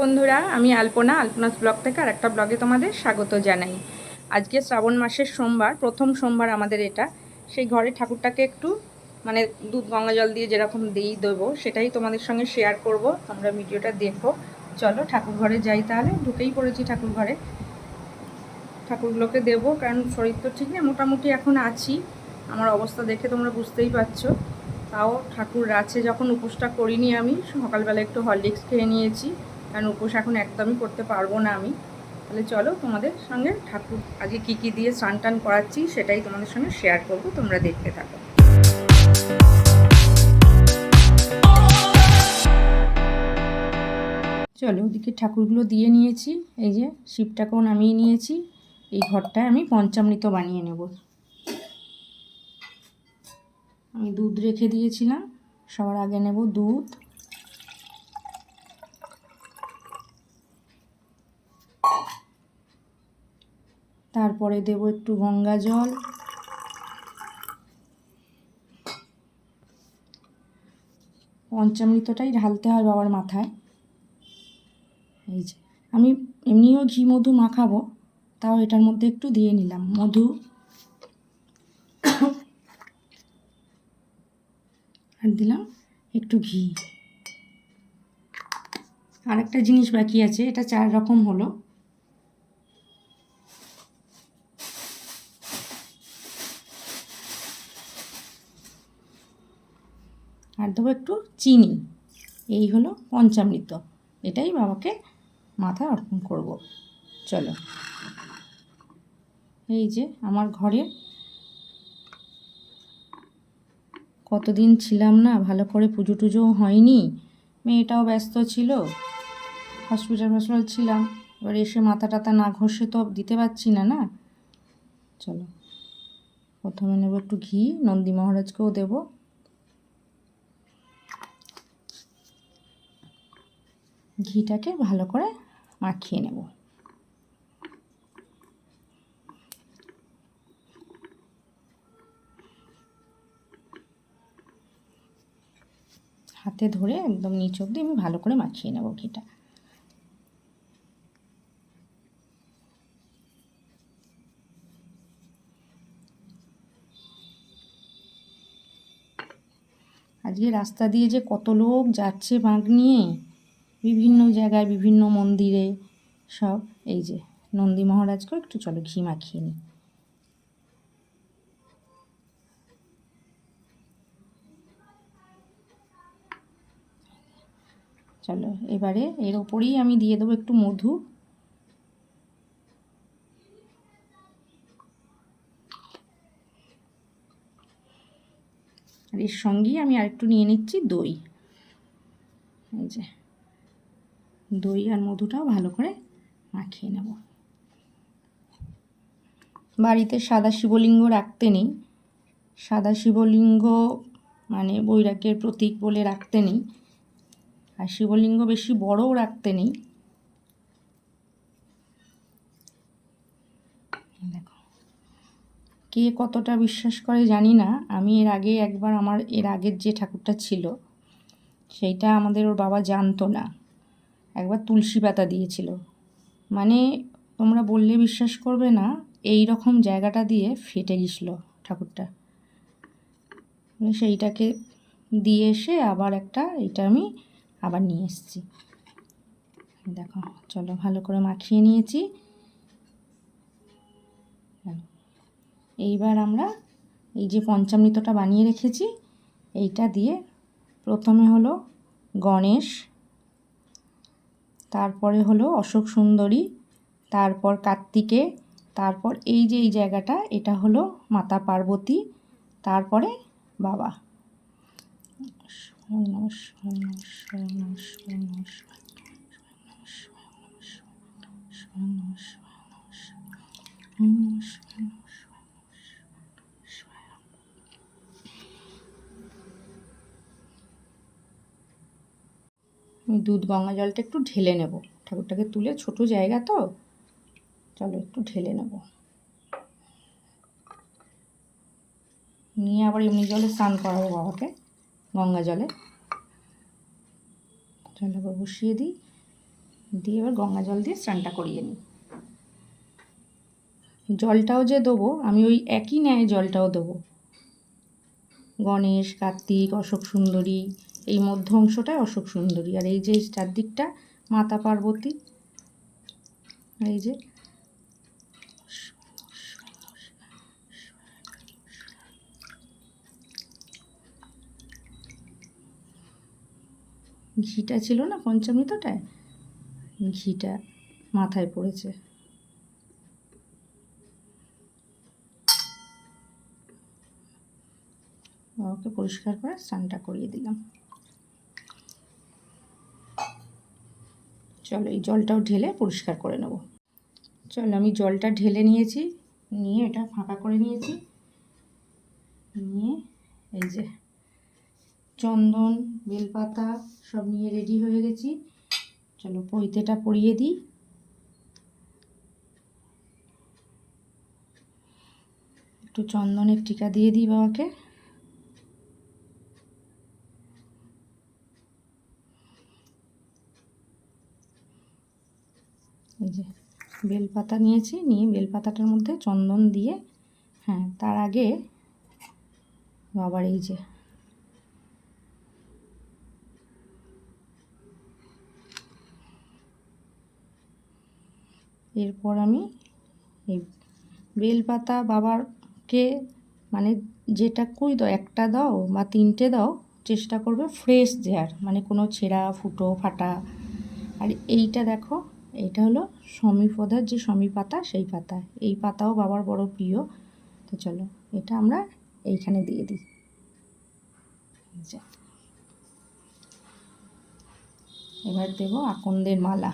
বন্ধুরা, আমি আলপনা, আলপনাস ব্লগ থেকে আর একটা ব্লগে তোমাদের স্বাগত জানাই। আজকে শ্রাবণ মাসের সোমবার, প্রথম সোমবার আমাদের এটা। সেই ঘরে ঠাকুরটাকে একটু মানে দুধ গঙ্গা জল দিয়ে যেরকম দিই দেবো, সেটাই তোমাদের সঙ্গে শেয়ার করব। তোমরা ভিডিওটা দেখো। চলো ঠাকুর ঘরে যাই তাহলে। ঢুকেই পড়েছি ঠাকুর ঘরে। ঠাকুরগুলোকে দেবো, কারণ শরীর তো ঠিক নেই। মোটামুটি এখন আছি। আমার অবস্থা দেখে তোমরা বুঝতেই পারছ। তাও ঠাকুর আছে, যখন উপোসটা করিনি আমি। সকালবেলা একটু হরলিক্স খেয়ে নিয়েছি। কারণ উপোস এখন একদমই করতে পারব না আমি। তাহলে চলো তোমাদের সঙ্গে ঠাকুর আজকে কী কী দিয়ে স্নান টান করাচ্ছি সেটাই তোমাদের সঙ্গে শেয়ার করব, তোমরা দেখতে থাকো। চলো ওদিকে ঠাকুরগুলো দিয়ে নিয়েছি, এই যে শিবটাকেও নামিয়ে নিয়েছি, এই ঘরটায় আমি পঞ্চামৃত বানিয়ে নেব। আমি দুধ রেখে দিয়েছিলাম, সবার আগে নেব দুধ। তারপরে দেব একটু গঙ্গা জল। পঞ্চামৃতটাই ঢালতে হয় বাবার মাথায়। এই যে, আমি এমনিও ঘি, মধু মাখাবো, তাও এটার মধ্যে একটু দিয়ে নিলাম, মধু। আর দিলাম একটু ঘি। আর একটা জিনিস বাকি আছে, এটা চার রকম হলো। আর দেবো একটু চিনি। এই হলো পঞ্চামৃত। এটাই বাবাকে মাথায় অর্পণ করব। চলো। এই যে আমার ঘরে কতদিন ছিলাম না ভালো করে পুজো টুজোও হয়নি। মেয়েটাও ব্যস্ত ছিল। হসপিটাল ফসপিটাল ছিলাম। এবার এসে মাথা টাথা না ঘষে তো দিতে পারছি না না। চলো। প্রথমে নেব একটু ঘি, নন্দী মহারাজকেও দেবো। ঘিটাকে ভালো করে মাখিয়ে নেব। হাতে ধরে একদম নিচ অব্দি আমি ভালো করে মাখিয়ে নেব ঘিটা। আজকে রাস্তা দিয়ে যে কত লোক যাচ্ছে বাঁক নিয়ে বিভিন্ন জায়গায়, বিভিন্ন মন্দিরে, সব, এই যে, নন্দী মহারাজকেও একটু চলো ঘি মাখিয়ে নিই। চলো, এবারে এর ওপরেই আমি দিয়ে দেবো একটু মধু। আর এর সঙ্গেই আমি আরেকটু নিয়ে নিচ্ছি দই। এই যে। দই আর মধুটাও ভালো করে মাখিয়ে নেব। বাড়িতে সাদা শিবলিঙ্গ রাখতে নেই। সাদা শিবলিঙ্গ মানে বৈরাগ্যের প্রতীক বলে রাখতে নেই। আর শিবলিঙ্গ বেশি বড়ও রাখতে নেই। দেখো। কে কতটা বিশ্বাস করে জানি না। আমি এর আগে একবার আমার, এর আগের যে ঠাকুরটা ছিল, সেইটা আমাদের ওর বাবা জানতো না। একবার তুলসী পাতা দিয়েছিল। মানে তোমরা বললে বিশ্বাস করবে না, এই রকম জায়গাটা দিয়ে ফেটে গেছিল ঠাকুরটা। মানে সেইটাকে দিয়ে এসে আবার একটা এটা আমি আবার নিয়ে এসেছি। দেখো, চলো ভালো করে মাখিয়ে নিয়েছি। এইবার আমরা এই যে পঞ্চামৃতটা বানিয়ে রেখেছি, এইটা দিয়ে প্রথমে হলো গণেশ তারপরে হলো অশোক সুন্দরী, তারপর কার্তিকে, তারপর এই যে এই জায়গাটা, এটা হলো মাতা পার্বতী, তারপরে বাবা। আমি দুধ গঙ্গা জলটা একটু ঢেলে নেব। ঠাকুরটাকে তুলে, ছোট জায়গা তো। চলো একটু ঢেলে নেব। নিয়ে আবার এমনি জলে স্নান করাবো বাবাকে, গঙ্গা জলে। জলটা বসিয়ে দিই। দিয়ে এবার গঙ্গা জল দিয়ে স্নানটা করিয়ে নিই। জলটাও যে দেবো, আমি ওই একই ন্যায় জলটাও দেবো। গণেশ, কার্তিক, অশোক সুন্দরী এই মধ্য অংশটাই অশোক সুন্দরী। আর এই যে চারদিকটা মাতা পার্বতী, এই যে ঘিটা ছিল না পঞ্চামৃতটায়? ঘিটা মাথায় পড়েছে। বাবাকে পরিষ্কার করে স্নানটা করিয়ে দিলাম। চলো এই জলটাও ঢেলে পরিষ্কার করে নেব। চলো আমি জলটা ঢেলে নিয়েছি, নিয়ে এটা ফাঁকা করে নিয়েছি। নিয়ে এই যে চন্দন, বেলপাতা সব নিয়ে রেডি হয়ে গেছি। চলো পৈতেটা পরিয়ে দিই। একটু চন্দনের টিকা দিয়ে দিই বাবাকে। এই যে বেলপাতা নিয়েছি, নিয়ে বেলপাতাটার মধ্যে চন্দন দিয়ে হ্যাঁ তার আগে বাবার এই যে এরপর আমি এই বেলপাতা বাবারকে মানে যেটা কুই দাও, একটা দাও বা তিনটে দাও, চেষ্টা করবে ফ্রেশ দেওয়ার মানে কোনো ছেঁড়া, ফুটো, ফাটা। আর এইটা দেখো এইটা হলো সমীপদার যে সমী পাতা, সেই পাতা। এই পাতাও বাবার বড় প্রিয়। তো চলো, এটা আমরা এইখানে দিয়ে দিই। এবার দেব আকন্দের মালা।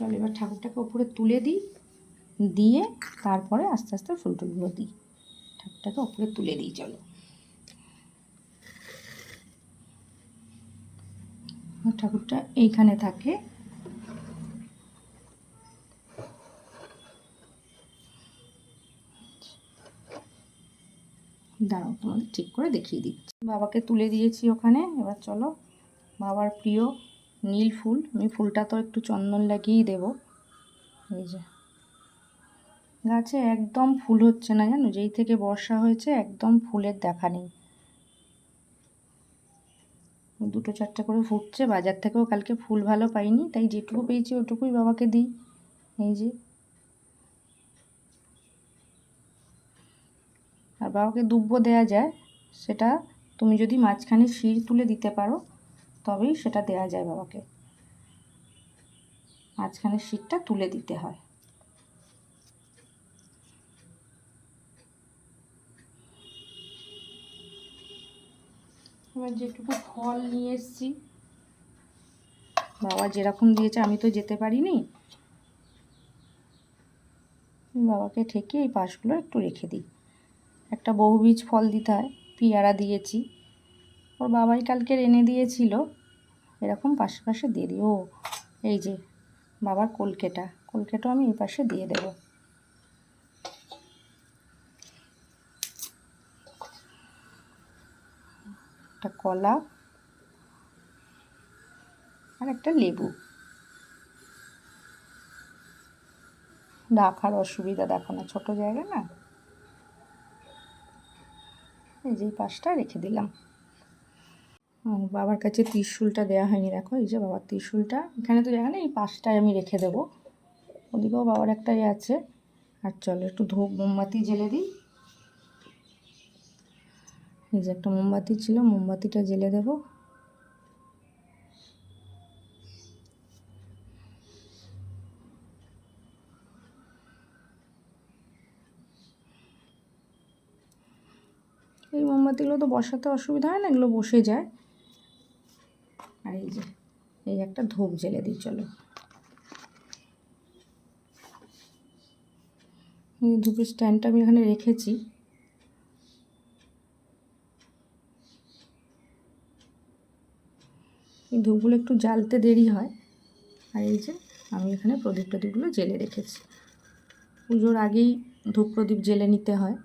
চল, এবার ঠাকুরটাকে ওপরে তুলে দিই, দিয়ে তারপরে আস্তে আস্তে ফুল টুলগুলো দিই। ঠাকুরটাকে ওপরে তুলে দিই, চলো। ঠাকুরটা এইখানে থাকে। দাঁড়াও তোমাদের ঠিক করে দেখিয়ে দিচ্ছি। বাবাকে তুলে দিয়েছি ওখানে। এবার চলো, বাবার প্রিয় নীল ফুল। আমি ফুলটা তো একটু চন্দন লাগিয়েই দেবো। এই যে। গাছে একদম ফুল হচ্ছে না জানো? যেই থেকে বর্ষা হয়েছে একদম ফুলের দেখা নেই। দুটো চারটে করে ফুটছে। বাজার থেকেও কালকে ফুল ভালো পাইনি, তাই যেটুকু পেয়েছি ওটুকুই বাবাকে দিই। এই যে। আর বাবাকে দুব্বো দেওয়া যায়, সেটা তুমি যদি মাঝখানে শির তুলে দিতে পারো তবেই সেটা দেওয়া যায় বাবাকে। মাঝখানে শীতটা তুলে দিতে হয়। এবার যেটুকু ফল নিয়ে এসছি। বাবা যেরকম দিয়েছে আমি তো যেতে পারিনি। বাবাকে ঠেকে এই পাশগুলো একটু রেখে দিই। একটা বহুবীজ ফল দিতে হয় পেয়ারা দিয়েছি। ওর বাবাই কালকে এনে দিয়েছিল। এরকম পাশে পাশে দিয়ে দিই। ও, এই যে, বাবার কলকেটা, কলকেটাও আমি এই পাশে দিয়ে দেব। একটা কলা আর একটা লেবু। রাখার অসুবিধা দেখো না, ছোটো জায়গা না? এই যে পাশটা রেখে দিলাম। বাবার কাছে ত্রিশূলটা দেওয়া হয়নি, দেখো, এই যে বাবার ত্রিশূলটা। এখানে তো জায়গা নেই, এই পাশটায় আমি রেখে দেবো। ওদিকেও বাবার একটাই আছে। আর চলো, একটু ধূপ, মোমবাতি জেলে দিই। এই যে একটা মোমবাতি ছিল, মোমবাতিটা জেলে দেবো। এই মোমবাতিগুলো তো বসাতে অসুবিধা হয় না, এগুলো বসে যায়। এই যে, এই একটা ধূপ জেলে দিই, চলো। ধূপের স্ট্যান্ডটা আমি এখানে রেখেছি। এই ধূপগুলো একটু জ্বালতে দেরি হয়। আর এই যে, আমি এখানে প্রদীপ টদীপগুলো জেলে রেখেছি। পুজোর আগেই ধূপ প্রদীপ জেলে নিতে হয়।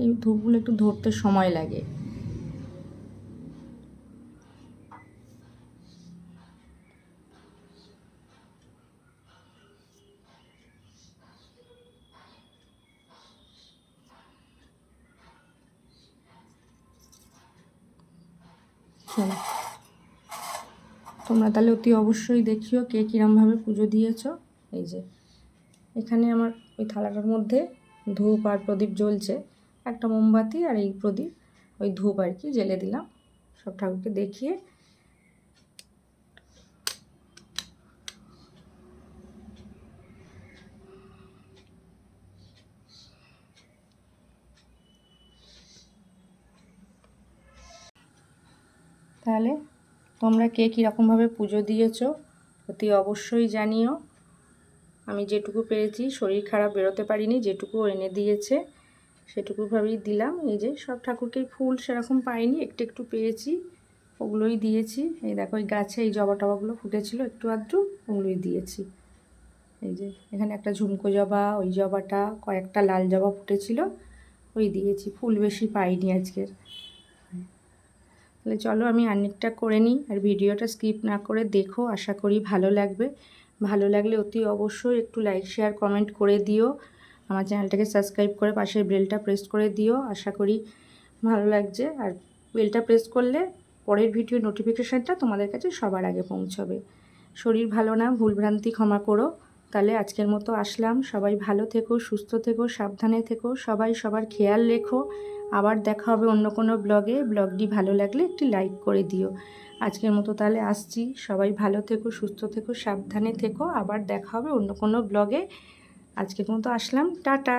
এই ধূপগুলো একটু ধরতে সময় লাগে। তোমরা তাহলে অতি অবশ্যই দেখিও কে কীরমভাবে পুজো দিয়েছ। এই যে, এখানে আমার ওই থালাটার মধ্যে ধূপ আর প্রদীপ জ্বলছে। একটা মোমবাতি আর এই প্রদীপ, ওই ধূপ আর কি জেলে দিলাম। সব ঠাকুরকে দেখিয়ে তাহলে তোমরা কে কীরকমভাবে পুজো দিয়েছ অতি অবশ্যই জানিও। আমি যেটুকু পেরেছি, শরীর খারাপ বেরোতে পারিনি, যেটুকু এনে দিয়েছে। সেটুকুভাবেই দিলাম। এই যে সব ঠাকুরকেই ফুল সেরকম পাইনি, একটু একটু পেয়েছি ওগুলোই দিয়েছি। এই দেখো ওই গাছে এই জবা টবাগুলো ফুটেছিল একটু আধটু, ওগুলোই দিয়েছি। এই যে এখানে একটা ঝুমকো জবা, ওই জবাটা, কয়েকটা লাল জবা ফুটেছিল, ওই দিয়েছি। ফুল বেশি পাইনি আজকের। তাহলে চলো আমি আর্নিকটা করে নিই, আর ভিডিওটা স্কিপ না করে দেখো, আশা করি ভালো লাগবে। ভালো লাগলে অতি অবশ্যই একটু লাইক, শেয়ার, কমেন্ট করে দিও। আমার চ্যানেলটাকে সাবস্ক্রাইব করে পাশের বেলটা প্রেস করে দিও। আশা করি ভালো লাগছে। আর বেলটা প্রেস করলে পরের ভিডিও নোটিফিকেশানটা তোমাদের কাছে সবার আগে পৌঁছবে। শরীর ভালো না ভুলভ্রান্তি ক্ষমা করো। তাহলে আজকের মতো আসলাম। সবাই ভালো থেকো, সুস্থ থেকো, সাবধানে থেকো। সবাই সবার খেয়াল রেখো। আবার দেখা হবে অন্য কোনো ব্লগে। ব্লগটি ভালো লাগলে একটি লাইক করে দিও। আজকের মতো তাহলে আসছি। সবাই ভালো থেকো, সুস্থ থেকো, সাবধানে থেকো। আবার দেখা হবে অন্য কোনো ব্লগে। আজকের মতো আসলাম টাটা।